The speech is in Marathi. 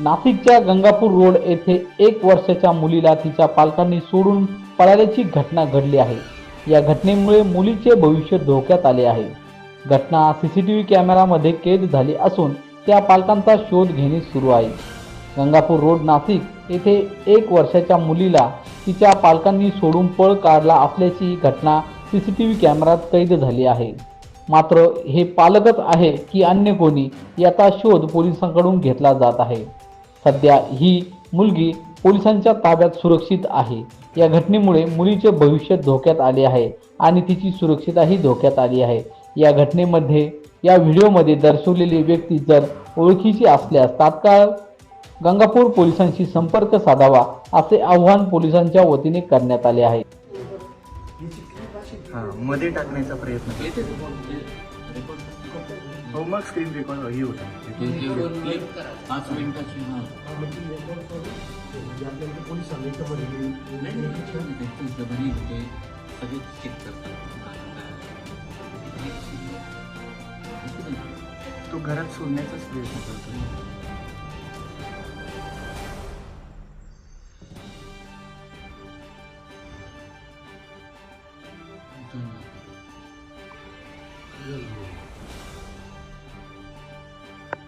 नाशिकच्या गंगापूर रोड येथे एक वर्षाच्या मुलीला तिच्या पालकांनी सोडून पळाल्याची घटना घडली आहे. या घटनेमुळे मुलीचे भविष्य धोक्यात आले आहे. घटना सी सी टी व्ही कॅमेरामध्ये कैद झाली असून त्या पालकांचा शोध घेणे सुरू आहे. गंगापूर रोड नाशिक येथे एक वर्षाच्या मुलीला तिच्या पालकांनी सोडून पळ काढला असल्याची घटना सी सी टी व्ही कॅमेरात कैद झाली आहे. मात्र हे पालकच आहे की अन्य कोणी याचा शोध पोलिसांकडून घेतला जात आहे. सध्या ही मुलगी पोलिसांच्या ताब्यात सुरक्षित आहे. या घटनेमुळे मुलीचे भविष्य धोक्यात आले आहे आणि तिची सुरक्षितताही धोक्यात आली आहे. या घटनेमध्ये या व्हिडिओमध्ये दर्शवलेली व्यक्ती जर ओळखीची असल्यास तात्काळ गंगापूर पोलिसांशी संपर्क साधावा असे आव्हान पोलिसांच्या वतीने करण्यात आले आहे. मध्ये टाकण्याचा प्रयत्न और मग स्क्रीन रिकॉर्ड वही होता है पाच मिनिटाची हा नहीं नहीं नाही, नहीं आहे. ते जबरी होते सभी चेक करतात काय, काय. हे नाही. तो घरात सोडण्याचाच प्रयत्न करतो इथून good